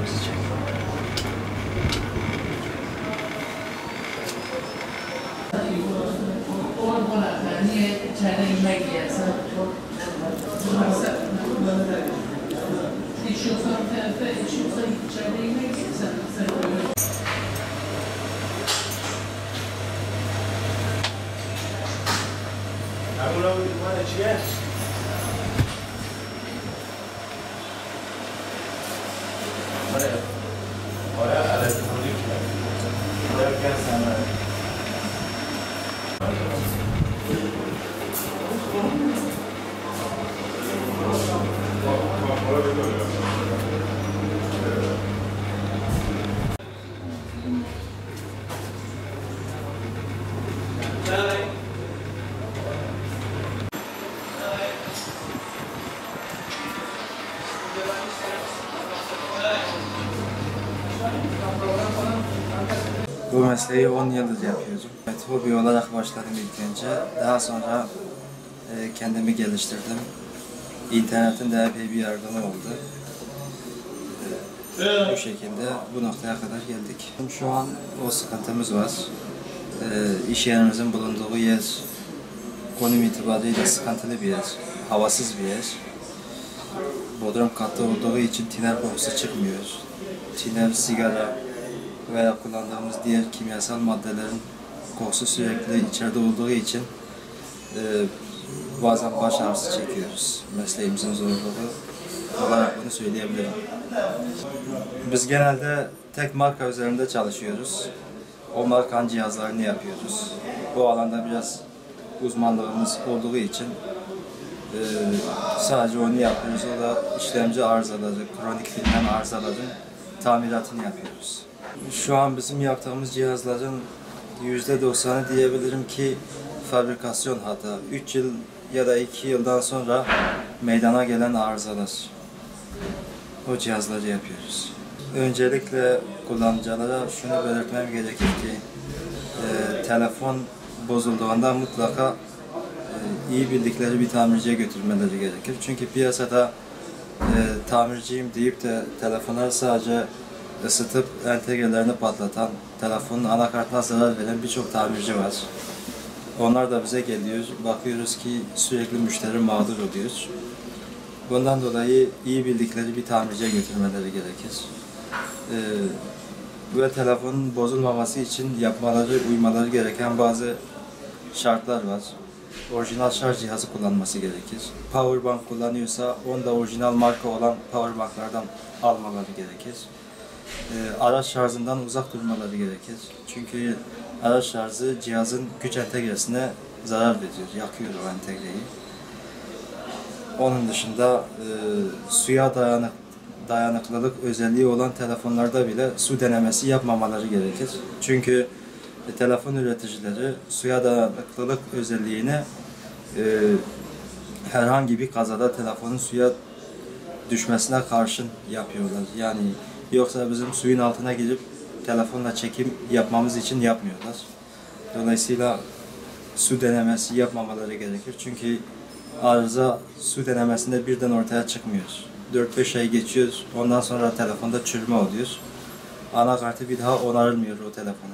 I don't yes. Ahora a la política. No Thank you. Bu mesleği 10 yıldır yapıyorum. Evet, hobi olarak başladım ilk önce. Daha sonra e, kendimi geliştirdim. İnternetin de epey bir yardımı oldu. E, bu şekilde bu noktaya kadar geldik. Şu an o sıkıntımız var. E, iş yerimizin bulunduğu yer konum itibariyle sıkıntılı bir yer. Havasız bir yer. Bodrum katlı olduğu için tiner kokusu çıkmıyor. Tiner, sigara, veya kullandığımız diğer kimyasal maddelerin kokusu sürekli içeride olduğu için e, bazen baş ağrısı çekiyoruz. Mesleğimizin zorluğu olarak bunu söyleyebilirim. Biz genelde tek marka üzerinde çalışıyoruz. O markanın cihazlarını yapıyoruz. Bu alanda biraz uzmanlığımız olduğu için e, sadece onu yapıyoruz. O da işlemci arızaları, kronik filmen arızaların tamiratını yapıyoruz. Şu an bizim yaptığımız cihazların yüzde doksanı diyebilirim ki fabrikasyon hata. 3 yıl ya da 2 yıldan sonra meydana gelen arızalar. O cihazları yapıyoruz. Öncelikle kullanıcılara şunu belirtmem gerekir ki e, telefon bozulduğunda mutlaka iyi bildikleri bir tamirciye götürmeleri gerekir. Çünkü piyasada e, tamirciyim deyip de telefonları sadece ısıtıp entegrelerini patlatan, telefonun anakartına zarar veren birçok tamirci var. Onlar da bize geliyor. Bakıyoruz ki sürekli müşteri mağdur oluyor. Bundan dolayı iyi bildikleri bir tamirciye götürmeleri gerekir. Ee, ve telefonun bozulmaması için yapmaları, uymaları gereken bazı şartlar var. Orijinal şarj cihazı kullanması gerekir. Powerbank kullanıyorsa onu da orijinal marka olan powerbanklardan almaları gerekir e, araç şarjından uzak durmaları gerekir. Çünkü araç şarjı cihazın güç entegresine zarar veriyor, yakıyor o entegreyi. Onun dışında e, suya dayanık, dayanıklılık özelliği olan telefonlarda bile su denemesi yapmamaları gerekir. Çünkü e, telefon üreticileri suya dayanıklılık özelliğini e, herhangi bir kazada telefonun suya düşmesine karşın yapıyorlar. Yani Yoksa bizim suyun altına girip telefonla çekim yapmamız için yapmıyorlar. Dolayısıyla su denemesi yapmamaları gerekir. Çünkü arıza su denemesinde birden ortaya çıkmıyor. 4-5 ay geçiyor, ondan sonra telefonda çürüme oluyor. Anakartı bir daha onarılmıyor o telefonu.